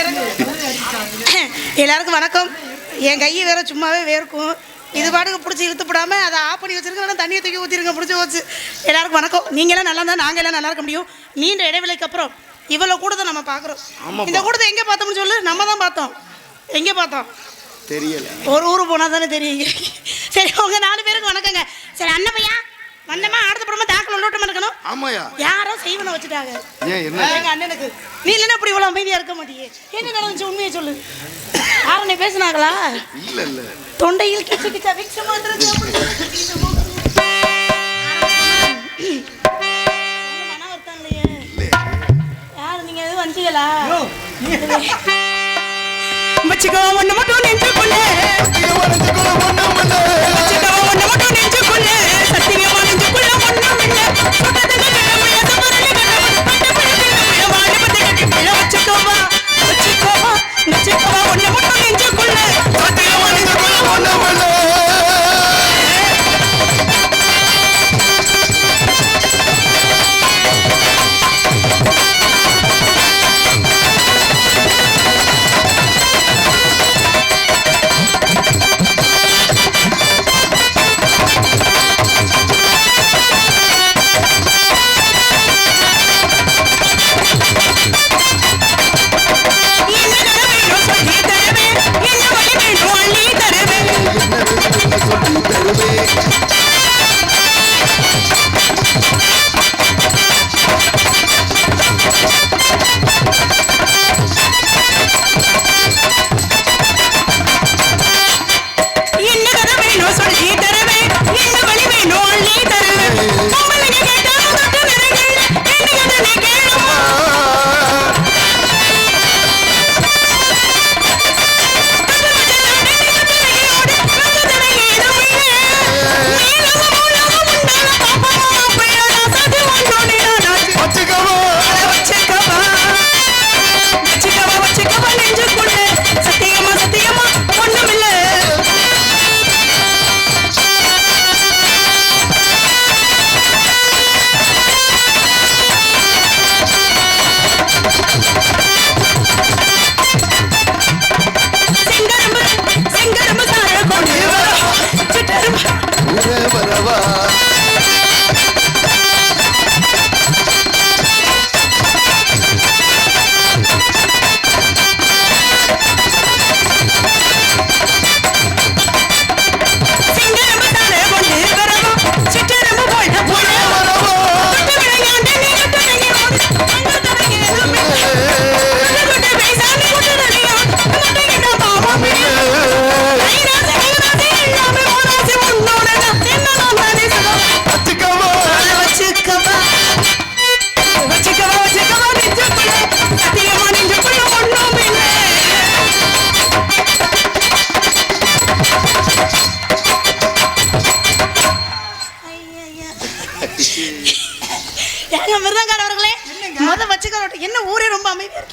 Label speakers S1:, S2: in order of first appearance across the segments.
S1: இறங்கு எல்லாருக்கும் வணக்கம். என் கையை வேற சும்மாவே வேர்க்கும். இது பாட்டுக்கு பிடிச்சி இழுத்துப்படாம அதை ஆஃப் பண்ணி வச்சிருக்கேன். தண்ணியை தூக்கி ஊற்றிருங்க பிடிச்சி வச்சு எல்லாருக்கும் வணக்கம். நீங்களாம் நல்லா இருந்தால் நாங்கள் எல்லாம் நல்லா இருக்க முடியும். நீண்ட இடைவெளிக்கு அப்புறம் இவ்வளோ கூட்டத்தை நம்ம பார்க்குறோம். இந்த கூட்டத்தை எங்கே பார்த்தோம்னு சொல்லு. நம்ம தான் பார்த்தோம். எங்கே பார்த்தோம்?
S2: தெரியல.
S1: ஒரு ஊர் போனால் தானே தெரியும். சரி உங்க நாலு பேருக்கு வணக்கங்க. சரி அண்ணப்பையா வந்தமா அடுத்த படமா தாக்கல் உள்ளோட்டமா இருக்கணும்
S2: ஆமாயா
S1: யாரோ செய்வனை வச்சுட்டாங்க.
S2: ஏன் என்ன?
S1: எங்க அண்ணனுக்கு. நீ இல்லைன்னா அப்படி இவ்வளோ அமைதியா இருக்க மாட்டியே. என்ன நடந்துச்சு? உண்மையை சொல்லு. யாருன்னு பேசுனாங்களா?
S2: இல்ல இல்ல.
S1: தொண்டையில் கிச்சு கிச்சா விக்ஷ மாத்திரது அப்படி உங்க மன வருத்தம் இல்லையே. யாரு நீங்க எதுவும் வந்தீங்களா? வச்சுக்கோ ஒண்ணு மட்டும் நெஞ்சுக்குள்ளே வச்சுக்கோ ஒண்ணு மட்டும் வச்சுக்கோவா வச்சுக்கோவா ஒண்ணு மட்டும் நெஞ்சுக்குள்ள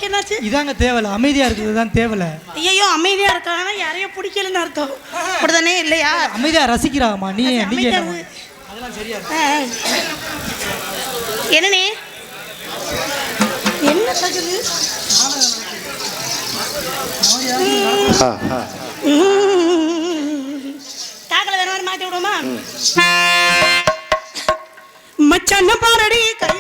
S1: இருக்கு என்னாச்சு?
S3: இதாங்க தேவலை. அமைதியா இருக்கிறது தான் தேவலை.
S1: ஐயோ அமைதியா இருக்காங்கன்னா யாரையும் பிடிக்கலன்னு அர்த்தம். அப்படிதானே? இல்லையா?
S3: அமைதியா ரசிக்கிறாங்கம்மா நீ? நீங்க
S1: அமைதியா
S3: என்ன?
S1: தகுது தாக்கல வேற மாதிரி மாத்தி விடுவோமா? மச்சான பாரடி கை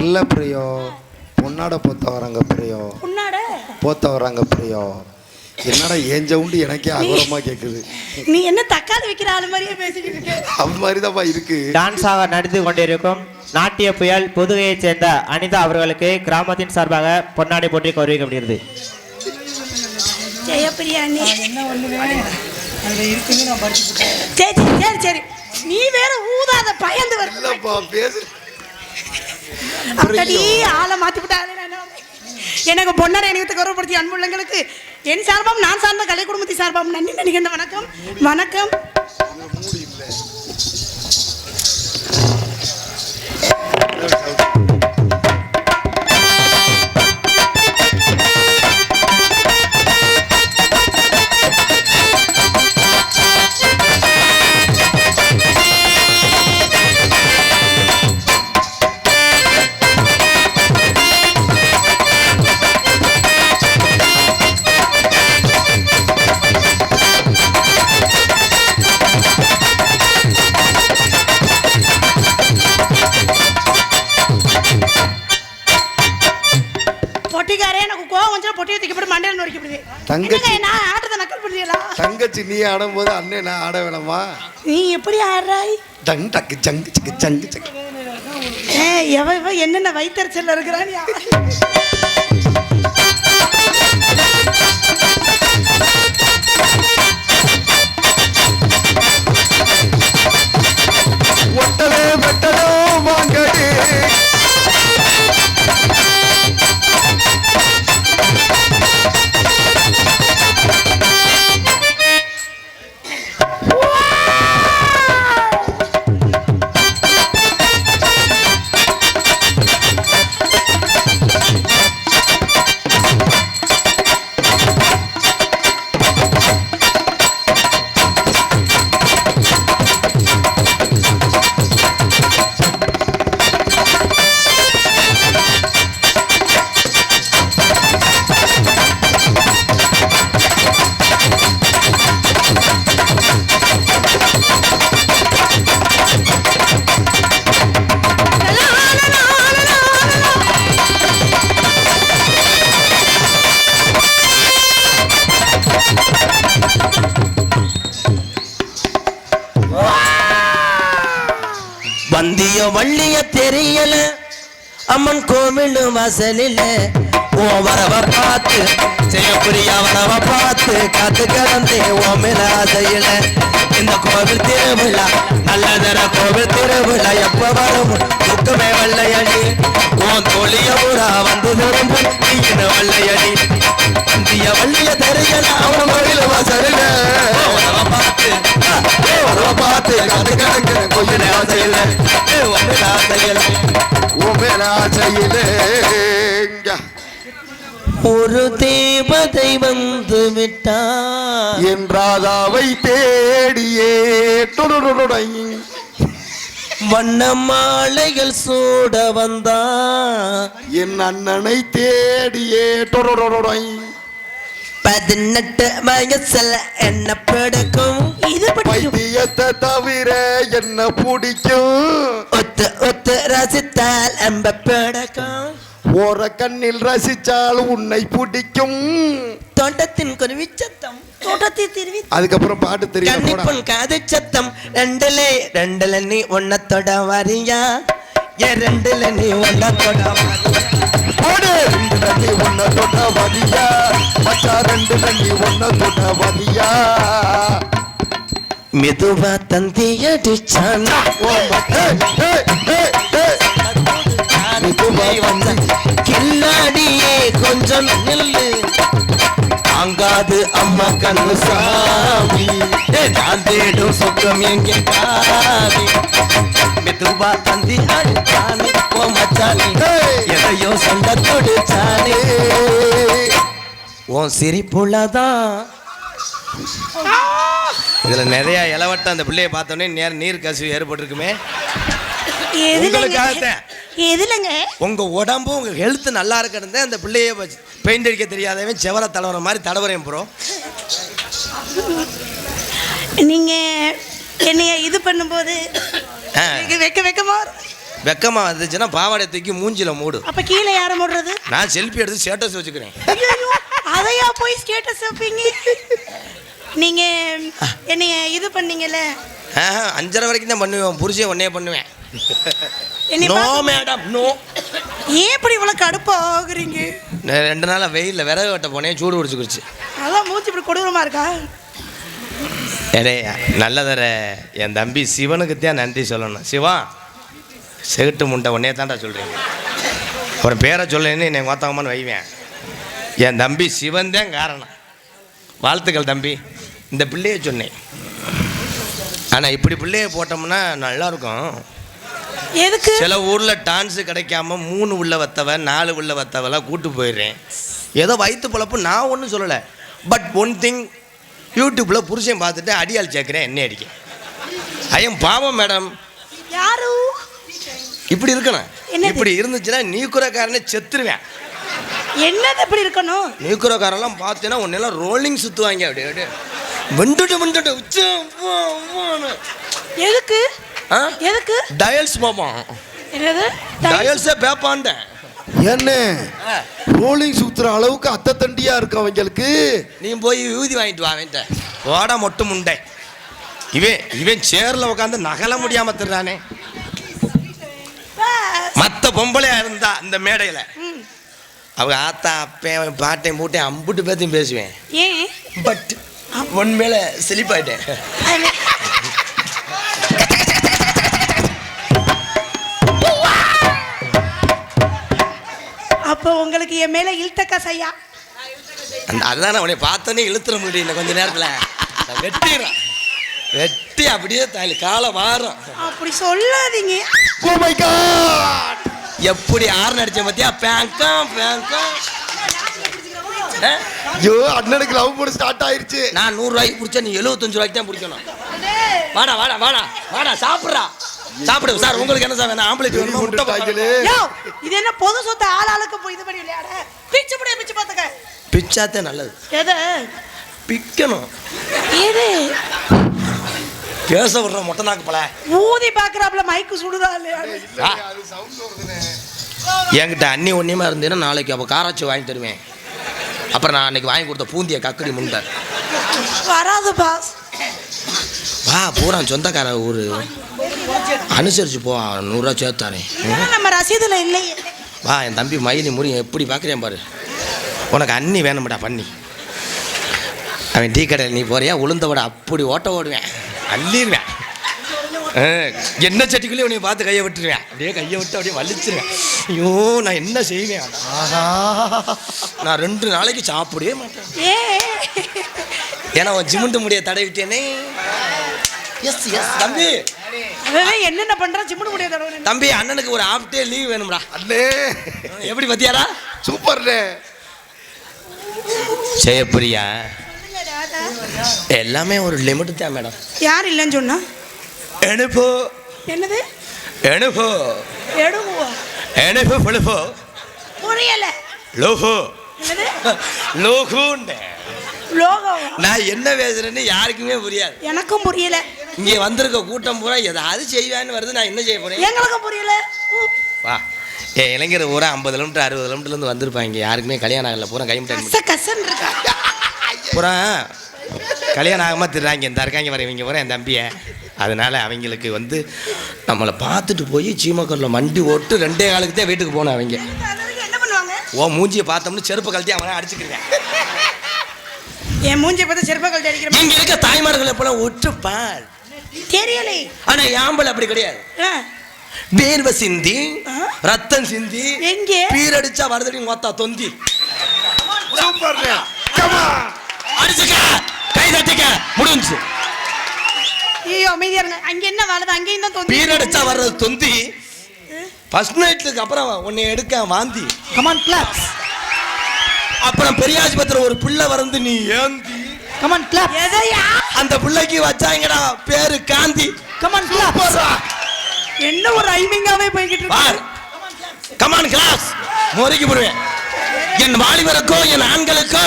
S3: இல்ல
S2: பிரியோ. பொன்னாட போத்த வராங்க பிரியோ.
S1: உன்னாட?
S2: போத்த வராங்க பிரியோ. என்னடா ஏன் சவுண்டு எனக்கே அகோரமா கேக்குது.
S1: நீ என்ன தக்காளி விக்கிற ஆளு மாதிரியே பேசிக்கிட்டு இருக்க?
S2: அது மாதிரிதான்ப்பா இருக்கு.
S4: டான்ஸாக நடித்து கொண்டிருக்கும் நாட்டிய புயல் புதுகையைச் சேர்ந்த அனிதா அவர்களுக்கு கிராமத்தின் சார்பாக பொன்னாடை போற்றி கௌரவிக்கப்படுகிறது.
S1: ஜெயப்பிரியா நீ
S3: என்ன
S1: சரி சரி சரி சரி. நீ வேற ஊதாத பயந்து வர
S2: இல்லப்பா பேசு.
S1: அப்படி ஆளை என்ன பண்ணேன்? எனக்கு பொன்னரை இணையத்தை கௌரவப்படுத்திய அன்புள்ளங்களுக்கு என் சார்பாம் நான் சார்ந்த கலை குடும்பத்தை சார்பாம் நன்றி நினைக்கின்ற வணக்கம். வணக்கம். பொட்டிக்காரே
S2: ஆடும்போது அண்ணன் நான் ஆட வேணாமா?
S1: நீ எப்படி ஆடுறாய்?
S2: டங் டக்கு ஜங்கு சக்கு ஜங்கு சக்கு.
S1: ஏ எவ இவ என்னென்ன வைத்தறிச்சல்ல இருக்கிறான்
S5: அம்மன் கோவில் வாசலில். ஓ வரவ பார்த்து ஜெயபுரியா வரவ பார்த்து காத்து கிடந்தே ஓ மிராதையில இந்த கோவில் திருவிழா நல்ல தர கோவில் திருவிழா எப்ப வரும்? துக்கமே வல்லையடி உன் தோழிய பூரா வந்து திரும்பும் வல்லையடி? வந்திய வள்ளிய தெரியல அவன் கோவில் வாசலில் பார்த்து பார்த்து காத்து கிடந்து கொஞ்ச ஆசையில ஓ மிராதையில
S2: உமராசையிலே
S5: ஒரு தேவதை வந்து விட்டார்
S2: என் ராதாவை தேடியே டொடொடொடொடை.
S5: வண்ண மாலைகள் சூட வந்தான்
S2: என் அண்ணனை தேடியே டொடொடொடொடை.
S5: பதினெட்டு வயசுல என்ன பிடிக்கும்?
S1: இது
S2: பைத்தியத்தை தவிர என்ன பிடிக்கும்?
S5: ஒத்து ஒத்து ரசித்தால் அம்ப பிடிக்கும்.
S2: ஓர கண்ணில் ரசிச்சால் உன்னை பிடிக்கும்.
S5: தோட்டத்தின் குருவி சத்தம்.
S1: தோட்டத்தை திருவி
S2: அதுக்கப்புறம் பாட்டு தெரியும்
S5: கன்னிப்பொன் காது சத்தம். ரெண்டுல ரெண்டுல நீ உன்னத்தோட வரியா? என் ரெண்டுல நீ ஒன்ன தொட
S2: ரெண்டு ஒன்ன தொட்ட மச்சா ரெண்டு நீ ஒன்ன தொட்ட
S5: மெதுவா தந்தி அடிச்சானா.
S2: மெதுவா
S5: கில்லாடியே கொஞ்சம் நில்லு. தாங்காது அம்மா கண்ணு சாமி. நான் தேடும் சொக்கம் எங்கே காவி மெதுவா தந்தி அடிச்சானே ஓ மச்சானே. எதையோ சொல்ல தொடுச்சானே உன் சிரிப்புள்ளதான் இதுல நிறைய இளவட்டம் அந்த பிள்ளைய பார்த்தோன்னே நேர நீர் கசிவு ஏற்பட்டிருக்குமே. உங்களுக்காகத்தான்.
S1: எதுலங்க?
S5: உங்க உடம்பும் உங்க ஹெல்த் நல்லா இருக்கிறது அந்த பிள்ளைய பெயிண்ட் அடிக்க தெரியாதவன் செவர தடவுற மாதிரி தடவுறேன் ப்ரோ
S1: நீங்க என்னைய இது பண்ணும்போது வெக்க வெக்கமா.
S5: வெக்கமா வந்துச்சுன்னா பாவாடை தூக்கி மூஞ்சில மூடு.
S1: அப்ப கீழே யார மூடுறது?
S5: நான் செல்ஃபி எடுத்து ஸ்டேட்டஸ் வச்சுக்கிறேன்.
S1: அதையா போய் ஸ்டேட்டஸ் வைப்பீங்க? நீங்க என்னைய இது பண்ணீங்கல்ல?
S5: அஞ்சரை வரைக்கும் தான் பண்ணுவேன். புருஷன் ஒன்னே பண்ணுவேன். நோ மேடம் நோ
S1: ஏன் இப்படி இவ்வளவு கடுப்பா ஆகுறீங்க?
S5: ரெண்டு நாளா வெயில்ல விறகு வெட்ட போனேன் சூடு பிடிச்சிக்கிடுச்சு
S1: அதான் மூச்சு இப்படி கொடூரமா இருக்கா?
S5: ஏடே நல்லதர என் தம்பி சிவனுக்கு தான் நன்றி சொல்லணும். சிவா செகுட்டு முண்டை உன்னே தான்டா சொல்கிறீங்க ஒரு பேரை சொல்லேன்னு என்னை கோத்தகமான்னு வைவேன். என் தம்பி சிவன் தான் காரணம். வாழ்த்துக்கள் தம்பி. இந்த பிள்ளைய சொன்னேன். ஆனால் இப்படி பிள்ளைய போட்டோம்னா நல்லா இருக்கும்.
S1: எதுக்கு?
S5: சில ஊரில் டான்ஸு கிடைக்காம மூணு உள்ள வத்தவ நாலு உள்ள வத்தவெல்லாம் கூட்டு போயிடுறேன். ஏதோ வயிற்று பொழப்பு நான் ஒன்றும் சொல்லலை. பட் ஒன் திங் யூடியூப்பில் புருஷன் பார்த்துட்டு அடியாள் சேர்க்குறேன் என்ன அடிக்க. ஐயம் பாவம் மேடம்
S1: யாரு?
S5: இப்படி இருக்கணும்? இப்படி இருந்துச்சுன்னா நீக்குறக்காரனே செத்துருவேன்.
S1: என்னது இப்படி இருக்கணும்?
S5: நீக்குறக்காரெல்லாம் பார்த்தீங்கன்னா உன்னெல்லாம் ரோலிங் சுற்றுவாங்க அப்படியே அப்படியே. வெண்டுட்டு வெண்டுட்டு உச்சம்
S1: எதுக்கு? எதுக்கு?
S5: டயல்ஸ் பார்ப்பான்
S1: என்னது?
S5: டயல்ஸே பேப்பான்ட்டேன்
S2: என்ன ரோலிங் சுத்துற அளவுக்கு அத்தை தண்டியா இருக்கு அவங்களுக்கு.
S5: நீ போய் ஊதி வாங்கிட்டு வா அவன்கிட்ட. ஓட மொட்டு முண்டை. இவன் இவன் சேர்ல உட்காந்து நகல முடியாம திருறானே மத்த பொம்பளையா இருந்தா இந்த மேடையில. அவங்க ஆத்தா அப்பேன் பாட்டையும் மூட்டையும் அம்புட்டு பேத்தையும் பேசுவேன்.
S1: ஏன்?
S5: பட் உன் மேல செழிப்பாயிட்டேன்
S1: அப்போ உங்களுக்கு என் மேல இழுத்தக்கா சையா
S5: அந்த அதுதான் உன்னை பார்த்தோன்னே இழுத்துற முடியும் கொஞ்ச நேரத்துல. நான் வெட்டிடுறேன். வெட்டி அப்படியே தாலி காலை வாரம்
S1: அப்படி சொல்லாதீங்க.
S2: ஓ மை காட்
S5: எப்படி ஆறு அடிச்ச பத்தியா? பேங்கம் பேங்கம்?
S2: ஐயோ அண்ணனுக்கு லவ் பண்ண ஸ்டார்ட் ஆயிருச்சு.
S5: நான் நூறு ரூபாய்க்கு பிடிச்சா நீ எழுபத்தஞ்சு ரூபாய்க்கு தான் பிடிக்கணும். வாடா வாடா வாடா வாடா சாப்பிட்றா. சாப்பிடு சார் உங்களுக்கு என்ன சார் வேணும்? ஆம்பளைக்கு வேணுமா? முட்டை
S2: டாக்கிலு.
S1: யோ இது என்ன பொது சொத்து ஆள் ஆளுக்கு போய் இது பண்ணி விளையாட பிச்சு முடிய பிச்சு பார்த்துக்க.
S5: பிச்சாத்தே நல்லது.
S1: எது?
S5: பிக்கணும்.
S1: எது?
S5: பேச விடுற மொட்டை நாக்கு பல
S1: ஊதி பாக்குறாப்ல மைக்கு சுடுதா இல்லையா?
S5: என்கிட்ட அண்ணி ஒன்றியமா இருந்தேன்னா நாளைக்கு அப்போ காராச்சி வாங்கி தருவேன். அப்புறம் நான் அன்னைக்கு வாங்கி கொடுத்த பூந்திய கக்கடி முண்டை.
S1: வராது பாஸ்
S5: வா பூரா சொந்தக்கார ஊர். அனுசரிச்சு போ நூறுரூவா சேர்த்தாரேன்
S1: நம்ம ரசீதுல இல்லையே
S5: வா என் தம்பி மயிலி முறியன் எப்படி பார்க்குறேன் பாரு. உனக்கு அண்ணி வேணும்டா பண்ணி. அவன் டீ கடையில் நீ போறியா? உளுந்த வடை அப்படி ஓட்ட ஓடுவேன். அள்ளிடுவேன் என்ன சட்டிக்குள்ளேயே உன்னை பார்த்து கையை விட்டுருவேன். அப்படியே கையை விட்டு அப்படியே வலிச்சிருவேன். ஐயோ நான் என்ன செய்வேன்?
S2: ஆஹா.
S5: நான் ரெண்டு நாளைக்கு சாப்பிடவே மாட்டேன். ஏன்னா உன் ஜிமுண்டு முடிய தடை விட்டேனே. எஸ் எஸ் தம்பி.
S1: என்னென்ன பண்றான்? சிம்முடு முடியாது
S5: தம்பி அண்ணனுக்கு ஒரு ஆஃப் டே லீவ் வேணும்டா.
S2: அண்ணே.
S5: எப்படி பத்தியாரா
S2: சூப்பர்ண்ணே.
S5: ஜெயப்பிரியா எல்லாமே ஒரு லிமிட் தான் மேடம்
S1: யார் இல்லைன்னு சொன்னா?
S5: எணுப்போ
S1: என்னது?
S5: எணுப்போ
S1: எடுவா
S5: எணுப்பு பொழுப்போ.
S1: புரியல.
S5: லோகோ
S1: என்னது?
S5: லோகுண்டே நான் என்ன பேசுறேன்னு யாருக்குமே புரியாது.
S1: எனக்கும் புரியல.
S5: இங்கே வந்திருக்க கூட்டம் பூரா ஏதாவது செய்வான்னு வருது நான் என்ன செய்ய போறேன்?
S1: எங்களுக்கும் புரியல.
S5: வா. ஏ இளைஞர் பூரா ஐம்பது கிலோமீட்டர் அறுபது கிலோமீட்டர்லேருந்து வந்திருப்பாங்க யாருக்குமே கல்யாணம் ஆகல பூரா
S1: இருக்கா?
S5: பூரா கல்யாணம் ஆகாம திடுறாங்க இந்த இருக்காங்க வர இவங்க பூரா என் தம்பியை. அதனால அவங்களுக்கு வந்து நம்மளை பார்த்துட்டு போய் சீமக்கரில் மண்டி ஓட்டு ரெண்டே காலுக்கு தான் வீட்டுக்கு போனோம் அவங்க.
S1: அதுக்கு என்ன பண்ணுவாங்க?
S5: ஓ மூஞ்சியை பார்த்தோம்னு செருப்பு கழட்டி அவனை அடிச்சுக்கிறேன்
S1: என் மூஞ்சி பார்த்து செருப்பா கழட்டி அடிக்கிற
S5: இங்க இருக்க தாய்மார்கள் எப்பெல்லாம் ஒற்றுப்பார்?
S1: தெரியலை.
S5: ஆனா யாம்பல் அப்படி கிடையாது. வேர்வை சிந்தி? ரத்தம் சிந்தி
S1: எங்கே?
S5: பீரடிச்சா வருதடி மொத்தா தொந்தி.
S2: சூப்பர்
S5: அடிச்சுக்க. கை தட்டிக்க. முடிஞ்சு.
S1: ஐயோ அமைதியா இருங்க. அங்க என்ன வலது அங்கேயும் தான் தோந்தி.
S5: பீரடிச்சா வர்றது தொந்தி. ஃபர்ஸ்ட் நைட்டுக்கு அப்புறம் உன்னை எடுக்க வாந்தி.
S3: கமான் கிளாப்ஸ்
S5: அப்புறம் பெரியாஸ்பத்திரி ஒரு பிள்ளை வந்து நீ ஏந்தி.
S3: கமான் கிளாப்
S1: எதையா?
S5: அந்த பிள்ளைக்கு வச்சாங்கடா பேரு காந்தி.
S3: கமான் கிளாப்ஸ்
S1: என்ன ஒரு ஐமிங்காவே போய்கிட்டு
S5: பார்.
S1: இருக்கு
S5: கமான் கிளாஸ் முறைக்கு போடுவேன். என் வாலிபருக்கோ என் ஆண்களுக்கோ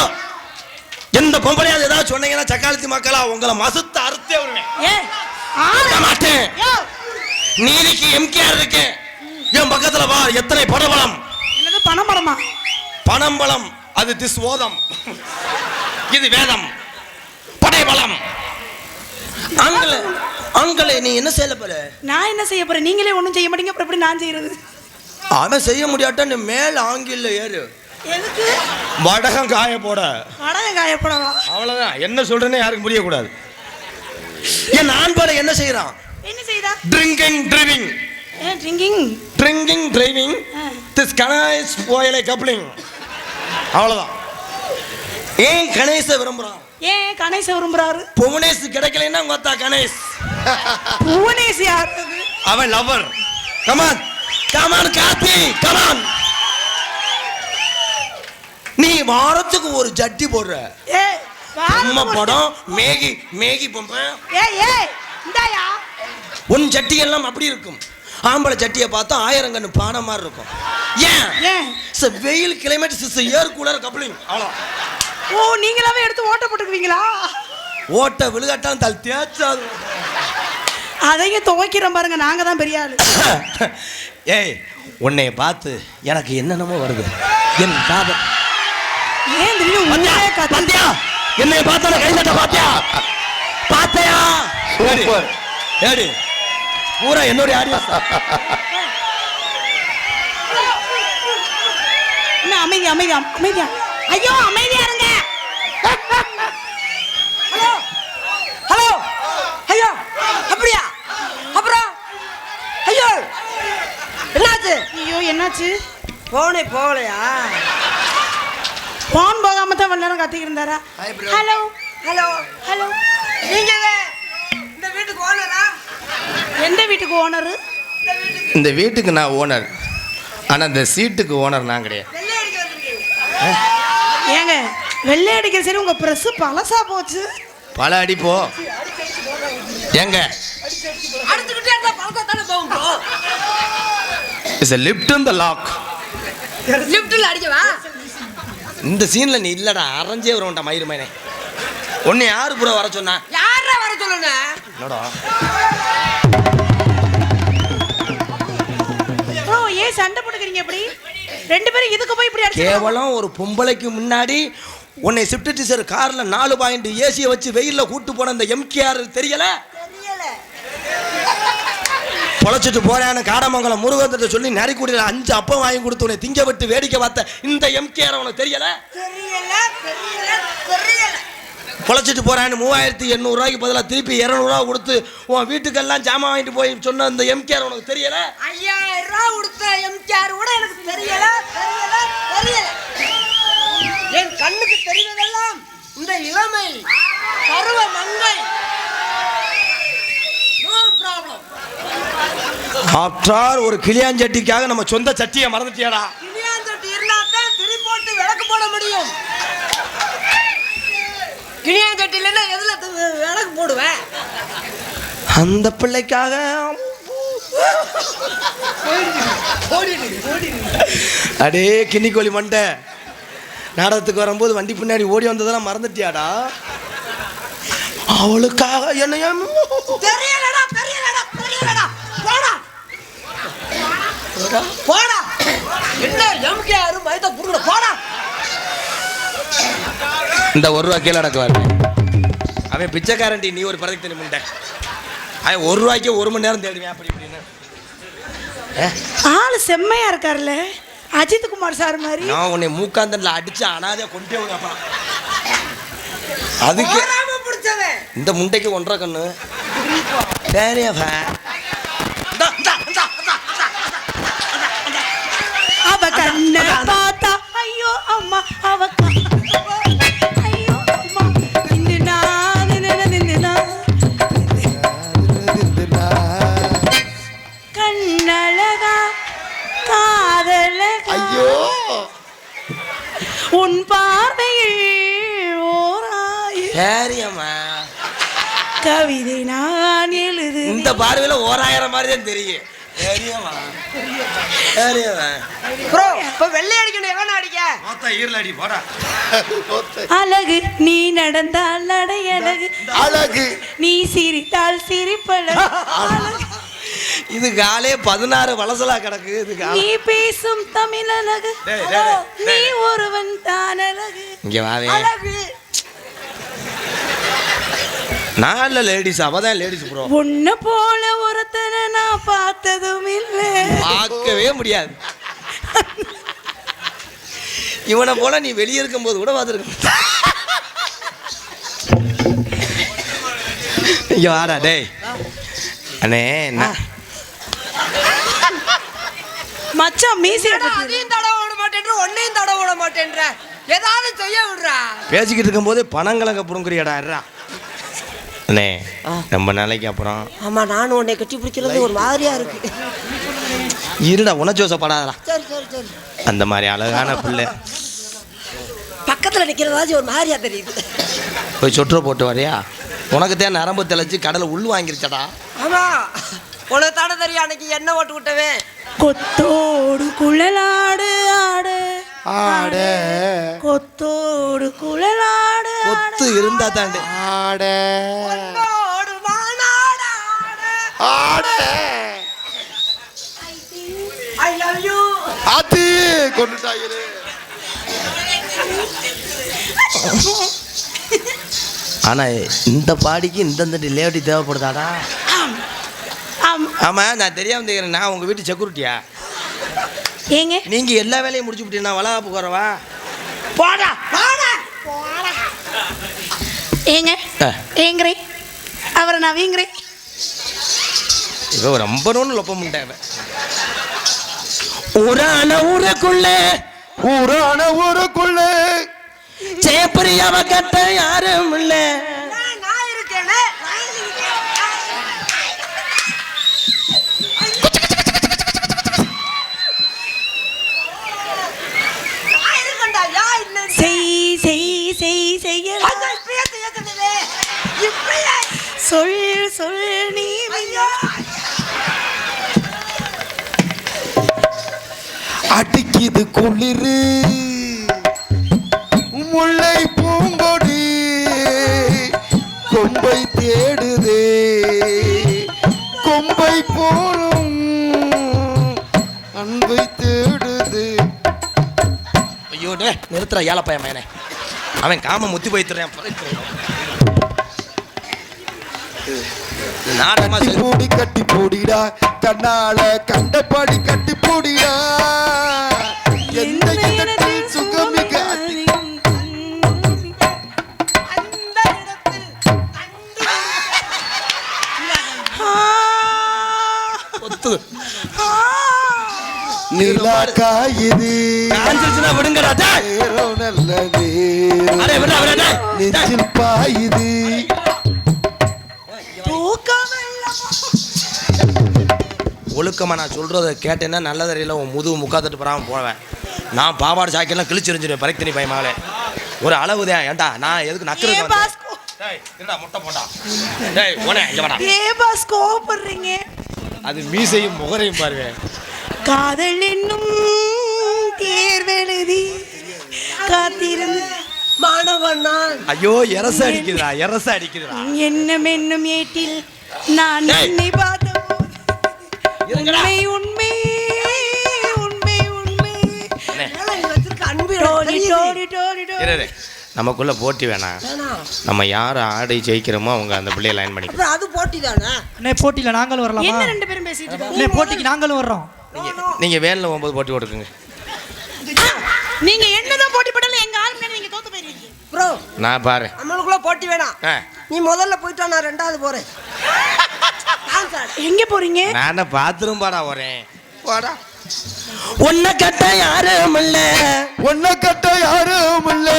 S5: எந்த பொம்பளையாவது ஏதாவது சொன்னீங்கன்னா சக்காலத்தி மக்களா உங்களை மசுத்த அறுத்தே வருவேன் மாட்டேன். நீதிக்கு எம்கேஆர் இருக்கு என் பக்கத்துல வா எத்தனை படபலம்.
S1: என்னது பணமரமா
S5: பணம்பலம் அது திஸ் ஓதம் இது வேதம். படைபலம். ஆண்களே ஆண்களே நீ என்ன செய்யல போல
S1: நான் என்ன செய்ய போறேன்? நீங்களே ஒண்ணும் செய்ய மாட்டீங்க அப்புறம் எப்படி நான் செய்யறது?
S5: அவன் செய்ய முடியாட்டா நீ மேல ஆங்கில ஏறு.
S1: எதுக்கு?
S5: வடகம் காய போட.
S1: வடக காயப்படவா
S5: அவ்வளவுதான். என்ன சொல்றேன்னு யாருக்கும் புரியக்கூடாது. என் ஆண்பால என்ன செய்யறான்
S1: என்ன செய்தா?
S5: Drinking driving
S1: drinking
S5: drinking driving this Ganesh போயலை coupling அவ்வளவுதான். ஏன் கணேச விரும்புறான்?
S1: ஏன் கணேச விரும்புறாரு?
S5: புவனேஷ் கிடைக்கலன்னா கொத்தா கணேஷ்.
S1: புவனேஷ் யார் அது?
S5: அவன் lover come on come on Karthi. Come on நீ வாரத்துக்கு ஒரு ஜட்டி போடுற.
S1: ஏ ஒரு-
S5: படம் மேகி மேகி பொம்மை
S1: ஏய் ஏய் இந்தாயா.
S5: உன் சட்டி எல்லாம் அப்படி இருக்கும். ஆம்பளை சட்டியை பார்த்தா ஆயிரம் கண்ணு பானை மாதிரி இருக்கும். ஏன்?
S1: ஏன்?
S5: Sir, வெயில் கிளைமேட் சிஸ் ஏர் கூலர் கப்ளிங் அவ்வளோ
S1: ஓ நீங்களாவே எடுத்து ஓட்ட போட்டுக்குவீங்களா?
S5: ஓட்ட விழுகாட்டாலும் தல் தேய்ச்சாது.
S1: அதையும் துவைக்கிறோம் பாருங்க நாங்க தான் பெரிய ஆளு.
S5: ஏய் உன்னைய பார்த்து எனக்கு என்னென்னமோ வருது. என் காதல்.
S1: ஏன் திடீர்னு உண்மையே கத்து
S5: பாத்தியா? என்னைய பார்த்தா கை தட்ட பாத்தியா? பாத்தையா?
S2: சூப்பர்.
S5: ஏடி பூரா என்னுடைய ஆடியன்ஸ்
S1: என்ன அமைதி அமைதி அமைதியா. ஐயோ அமைதியா இருங்க. ஹலோ. ஹலோ. ஐயோ அப்படியா? அப்புறம்? ஐயோ. என்னாச்சு? ஐயோ என்னாச்சு?
S6: போனே போகலையா?
S1: போன் போகாம தான் நேரம் கத்திக்கிட்டு இருந்தாரா. ஹலோ
S6: ஹலோ
S1: ஹலோ
S6: நீங்க
S1: எந்த வீட்டுக்கு ஓனரு?
S5: இந்த வீட்டுக்கு நான் ஓனர். ஆனா இந்த சீட்டுக்கு ஓனர் நான் கிடையாது.
S1: ஏங்க வெள்ளை அடிக்கிற சரி உங்க பிரஸ் பழசா போச்சு.
S5: பல அடி போ எங்க
S6: அடுத்துக்கிட்டே இருந்தா பழக்கம் தானே போகும் bro.
S5: இஸ் லிப்ட் இந்த லாக்
S6: லிஃப்ட்ல அடிக்கவா?
S5: இந்த சீன்ல நீ இல்லடா அரைஞ்சே வரும்டா மயிறு மயனே. உன்னை யாரு புற வர சொன்னா?
S6: வர சொல்லுங்க?
S5: என்னடா?
S1: ப்ரோ ஏன் சண்டை போட்டுக்கிறீங்க இப்படி? ரெண்டு பேரும் இதுக்கு போய் இப்படி
S5: கேவலம் ஒரு பொம்பளைக்கு முன்னாடி உன்னை ஷிஃப்ட் டீச்சர் கார்ல நாலு பாயிண்ட் ஏசியை வச்சு வெயில்ல கூட்டு போன இந்த எம்கேஆர் தெரியல? பொழைச்சிட்டு போறான்னு காடமங்கலம் முருகத்திட்ட சொல்லி நரிக்குடியில் அஞ்சு அப்பம் வாங்கி கொடுத்து உன்னை திங்க விட்டு வேடிக்கை பார்த்த இந்த எம்கேஆர் உனக்கு தெரியல?
S6: தெரியல தெரியல தெரியல.
S5: பொழைச்சிட்டு போறான்னு மூவாயிரத்தி எண்ணூறு ரூபாய்க்கு பதிலாக திருப்பி இரநூறுவா கொடுத்து உன் வீட்டுக்கெல்லாம் ஜாமான் வாங்கிட்டு போய் சொன்ன இந்த எம்கேஆர் உனக்கு தெரியல?
S6: ஐயாயிரம் ரூபாய் கொடுத்த எம்ஜிஆர் கூட எனக்கு தெரியல தெரியல தெரியல. என் கண்ணுக்கு தெரிவதெல்லாம் இந்த இளமை பருவ மங்கை.
S5: ஆற்றார் ஒரு கிளியாஞ்சட்டிக்காக நம்ம சொந்த சட்டியை மறந்துட்டியாடா.
S6: கிளியாந்தொட்டி இருந்தா தான் திரி போட்டு விளக்கு போட முடியும். கிளியாந்தொட்டி இல்லைன்னா எதுல விளக்கு போடுவேன்
S5: அந்த பிள்ளைக்காக அடே கிண்ணிக்கோழி மண்டை. நாடகத்துக்கு வரும்போது வண்டி பின்னாடி ஓடி வந்ததெல்லாம் மறந்துட்டியாடா? அவளுக்காக என்னைய
S6: போடா. போடா. என்ன எம்கேஆர் மைத்த புடுங்கட போடா.
S5: இந்த ஒரு ரூபா கீழே அடக்குவார் அவன் பிச்சைக்காரன்டி நீ ஒரு பறவை தண்ணி முண்டை. அவன் ஒரு ரூபாய்க்கு ஒரு மணி நேரம் தேடுவேன் அப்படி இப்படின்னு.
S1: ஆளு செம்மையா இருக்காருல்ல. அஜித் குமார் சார் மாதிரி.
S5: நான் உன்னை மூக்காந்தண்டில் அடிச்சு அனாதையா கொண்டே விடப்பா அதுக்கு இந்த முண்டைக்கு ஒன்றரை கண்ணு. சரியாப்பா
S1: உன் பார்வையில் ஓராய்.
S5: சரியாம்மா.
S1: கவிதை நான் எழுது
S5: இந்த பார்வையில ஓராயிரம் மாதிரி தான் தெரியும்.
S1: அழகு நீ நடந்தால் நடை அழகு.
S2: அழகு.
S1: நீ சிரித்தால் சிரிப்பழகு. அழகு.
S5: இது காலே பதினாறு வளசலா கிடக்கு இது
S1: நீ பேசும் தமிழ் அழகு. நீ. ஒருவன் தான் அழகு.
S5: இங்க வாவே
S1: அழகு.
S5: நாலு லேடிஸ் அவதான் லேடிஸ் ப்ரோ
S1: உன்னை போல ஒருத்தனை நான் பார்த்ததும் இல்லை.
S5: பார்க்கவே முடியாது. இவனை போல நீ வெளியே இருக்கும்போது கூட பார்த்துருக்க இங்க வாடா டேய். அண்ணே நான்
S1: மச்சான் மீசி
S6: என்னடா அதையும் தடவை விட மாட்டேன்ற ஒன்னையும் தடவை விட மாட்டேன்ற. ஏதாவது செய்ய விடுறா.
S5: பேசிக்கிட்டு இருக்கும்போது பணங்கிழங்க புடுங்குறியடா இருடா. அண்ணே ரொம்ப நாளைக்கு அப்புறம்
S6: ஆமா நானும் உன்னை கட்டி பிடிக்கிறது ஒரு மாதிரியா இருக்கு.
S5: இருடா உணச்சோசப்படாதடா
S6: சரி சரி சரி.
S5: அந்த மாதிரி அழகான பிள்ளை.
S6: பக்கத்துல நிக்கிறதாச்சும் ஒரு மாதிரியா தெரியுது.
S5: போய் சொட்டுற போட்டு வரியா? உனக்கு தான் நரம்பு தெளிச்சு கடலை உள் வாங்கிருச்சடா.
S6: ஆமா. உனக்கு தானே தெரியும் அன்னைக்கு என்ன ஓட்டு விட்டவன்?
S1: கொத்தோடு குழலாடு ஆடு.
S2: ஆட.
S1: கொத்தோடு குழலாடு.
S5: கொத்து இருந்தா தாண்டு.
S2: ஆட. ஆட.
S6: ஐ லவ் யூ
S2: அது கொண்டுட்டாங்களே
S5: ஆனா இந்த பாடிக்கு இந்தந்த லேடி தேவைப்படுதாடா?
S1: ஆம். ஆம்.
S5: ஆமா நான் தெரியாம தெரியுறேன் நான் உங்க வீட்டு செக்யூரிட்டியா
S1: ஏங்க?
S5: நீங்க எல்லா வேலையும் முடிச்சு விட்டீங்க நான் வளகாப்பு குறவா
S6: போடா. போடா.
S1: ஏங்க
S5: ஆ.
S1: ஏங்குறே அவரை நான் வீங்குறேன்.
S5: இவ ரொம்ப நோன்னு லொப்ப முட்டாவ ஊரான ஊருக்குள்ள
S2: ஊரான ஊருக்குள்ள
S5: ஜெயப்பிரியாவ கட்ட யாரும் இல்ல
S6: நான் நான் இருக்கேனே நான் இருக்கேன். நான் இருக்கேன்டா, யா இல்லை.
S1: செய் செய் செய் செய்ய
S6: ஐயா, இப்பயே செய்ய சொன்னதே. இப்பயே.
S1: சொல் சொல் நீ.
S2: அடிக்குது குளிரு. முல்லை பூங்கொடி கொம்பை தேடுதே. கொம்பை போலும் அன்பை தேடுது.
S5: ஐயோ டே நிறுத்துற ஏழப்பைய மயனே அவன் காம முத்தி போய்த்துறேன் நாடகமா
S2: கட்டி பூடி கட்டி பூடிடா. கண்ணால கண்டபடி கட்டி பூடிடா. எந்த இடத்தில் சுகமிக அதிகம்
S6: அந்த இடத்தில்
S5: கொத்து
S2: நிலா
S5: ஒழுக்கமா நான் சொல்றத கேட்டேன்னா நல்லதறியில உன் முதுகு முக்காத்தட்டு பராம போவேன். நான் பாவாடை சாக்கெல்லாம் கிழிச்சிருந்துருவேன் பரித்தனி பயமாவே ஒரு அளவு தான். ஏன்டா நான் எதுக்கு நக்குறது அது மீசையும் முகரையும் பாருவே
S1: காதல் என்னும் தேர்வெழுதி காத்திருந்து
S6: மாணவன்
S5: ஐயோ எரச அடிக்குதுடா எரச அடிக்குதுடா.
S1: என்னும் என்னும் ஏட்டில் நான் பார்த்த. உண்மை உண்மை உண்மை உண்மை.
S6: அன்பு.
S5: நமக்குள்ள போட்டி வேணாம். நம்ம யார் ஆடி ஜெயிக்கிறோமோ அவங்க அந்த பிள்ளைய லைன் பண்ணிக்கலாம்
S6: அது போட்டி தானே?
S3: அண்ணே போட்டியில நாங்களும் வரலாமா?
S1: என்ன ரெண்டு பேரும் பேசிட்டு
S3: அண்ணே போட்டிக்கு நாங்களும் வர்றோம்.
S5: நீங்க வேனில் போகும்போது போட்டி போட்டுக்குங்க.
S1: நீங்க என்னதான் போட்டி போட்டாலும் எங்க ஆள் முன்னாடி நீங்க தோத்து போயிருவீங்க.
S6: ப்ரோ
S5: நான் பாரு.
S6: நம்மளுக்குள்ள போட்டி வேணாம். நீ முதல்ல போயிட்டா நான் ரெண்டாவது போறேன்.
S1: எங்க போறீங்க?
S5: நான் பாத்ரூம் பாடா வரேன் போடா உன்னை கட்ட யாரும் இல்ல.
S2: ஒன்ன கட்ட யாரும் இல்ல.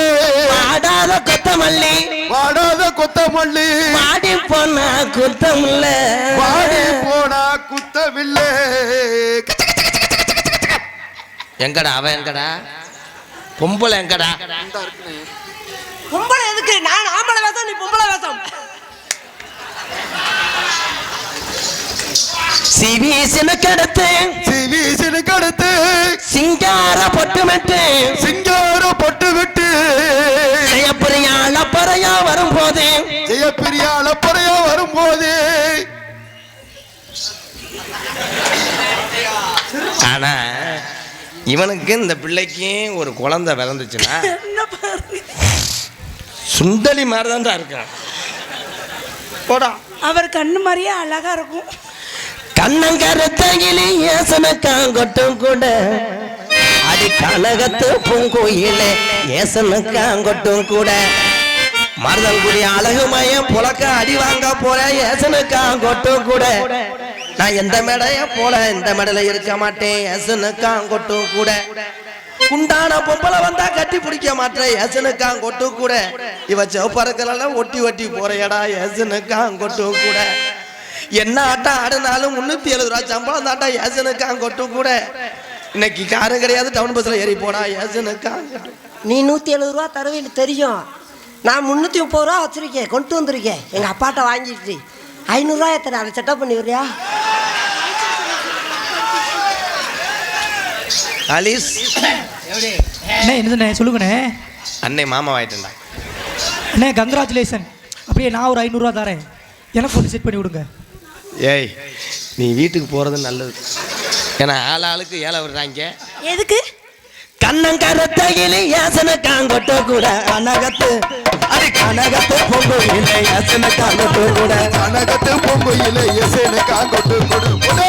S5: ஆடாத கொத்தமல்லி.
S2: வாடாத கொத்தமல்லி.
S5: மாடி போன குத்தம் இல்ல.
S2: வாடி போனா குத்தவில்லை
S5: எங்கடா அவன் எங்கடா? பொம்பளை எங்கடா?
S6: பொம்பளை எதுக்கு? நான் ஆம்பளை வேஷம் நீ பொம்பளை வேஷம்.
S5: சிவி சினுக்கடுத்து
S2: சிவீசினு கடத்து
S5: சிங்கார பொட்டு மெட்டு
S2: சிங்கார பொட்டு விட்டு.
S5: ஜெயப்பிரியாள பறையா வரும்போது
S2: ஜெயப்பிரியா அலப்பறையா வரும்போது.
S5: ஆனா இவனுக்கு இந்த பிள்ளைக்கு ஒரு குழந்தை பிறந்துச்சுன்னா சுண்டலி மாதிரி தான் இருக்கான் போடா.
S1: அவர் கண்ணு மாதிரியே அழகா இருக்கும்.
S5: கண்ணங்கருத்தகிலி ஏசனக்காங்கொட்டும் கூட. அடி கனகத்து பூங்கோயிலே ஏசனுக்காங்கொட்டும் கூட. மருதங்குடி அழகுமய புலக்க அடி வாங்க போற ஏசனுக்காங்கொட்டும் கூட. நான் எந்த மேடைய போல இந்த மேடையில இருக்க மாட்டேன். ஏசனுக்காங்கொட்டும் கூட. குண்டான பொம்பளை வந்தா கட்டி பிடிக்க மாட்டேன். ஏசனுக்காங்கொட்டும் கூட. இவ செவப்பறக்கலாம் ஒட்டி ஒட்டி போறையடா ஏசனுக்காங்கொட்டும் கூட. என்ன ஆட்டம் ஆடினாலும் முன்னூத்தி எழுபது ரூபா சம்பளம் தாட்டா ஏசனுக்கான் கொட்டும் கூட. இன்னைக்கு காரும் கிடையாது டவுன் பஸ்ல ஏறி போடா ஏசனுக்கான்
S6: நீ நூத்தி எழுபது ரூபா தருவேன்னு தெரியும். நான் முந்நூற்றி முப்பது ரூபா வச்சிருக்கேன் கொண்டு வந்திருக்கேன். எங்கள் அப்பாட்ட வாங்கிட்டு ஐநூறுரூவா எத்தனை அதை செட்டப் பண்ணி
S5: அலிஸ்
S3: அண்ணே என்னதுண்ணே? சொல்லுங்கண்ணே.
S5: அன்னை மாமா ஆயிட்டா
S3: அண்ணே கங்க்ராச்சுலேஷன். அப்படியே நான் ஒரு ஐநூறுரூவா தரேன். எனக்கு ஒன்று செட் பண்ணி விடுங்க.
S5: ஏய் நீ வீட்டுக்கு போறது நல்லது. ஏன்னா ஆள் ஆளுக்கு ஏழை விடுறாங்க.
S1: எதுக்கு?
S5: கண்ணங்கரத்தகிலி ஏசனுக்கான் கொட்ட கூட கனகத்து அது கனகத்து பொங்கு இல்லை ஏசனுக்கான் கொட்ட கூட
S2: கனகத்து பொம்பையில எசனுக்கா கொட்டு கொடு கொடு.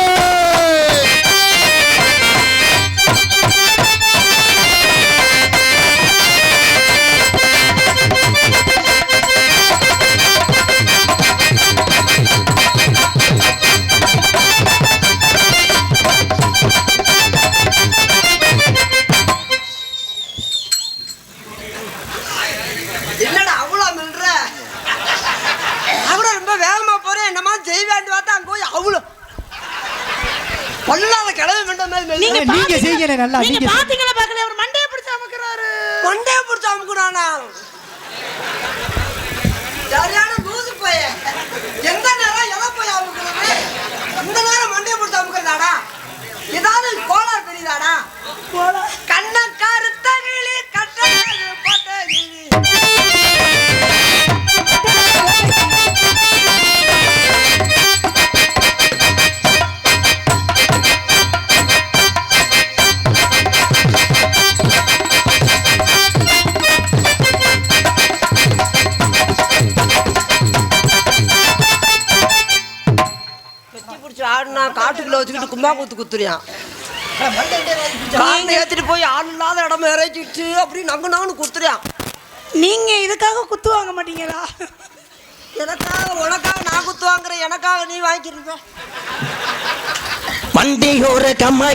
S3: நல்லா,
S1: நீங்க பாத்தீங்களா பாக்கல அவர் மண்டையை பிடிச்சு அமுக்குறாரு.
S6: மண்டையை பிடிச்ச அமுக்குறானா? சரியான லூசு போய. எந்த நேரம் எதை போய் அமுக்குறது? இந்த நேரம் மண்டையை பிடிச்ச அமுக்குறதாடா? ஏதாவது கோளாறு தெரியுதாடா கண்ண கருத்த ஆடுனா காட்டுக்குள்ள வச்சுக்கிட்டு கும்பா குத்து குத்துறியான் காரணம் ஏத்திட்டு போய் ஆள் இல்லாத இடம் இறக்கிட்டு அப்படி நங்கு நங்குன்னு குத்துறியான்
S1: நீங்க இதுக்காக குத்து வாங்க மாட்டீங்களா?
S6: எனக்காக உனக்காக நான் குத்து வாங்குறேன் எனக்காக நீ வாங்கிக்கிறீங்க
S5: வண்டி ஒரு கம்மா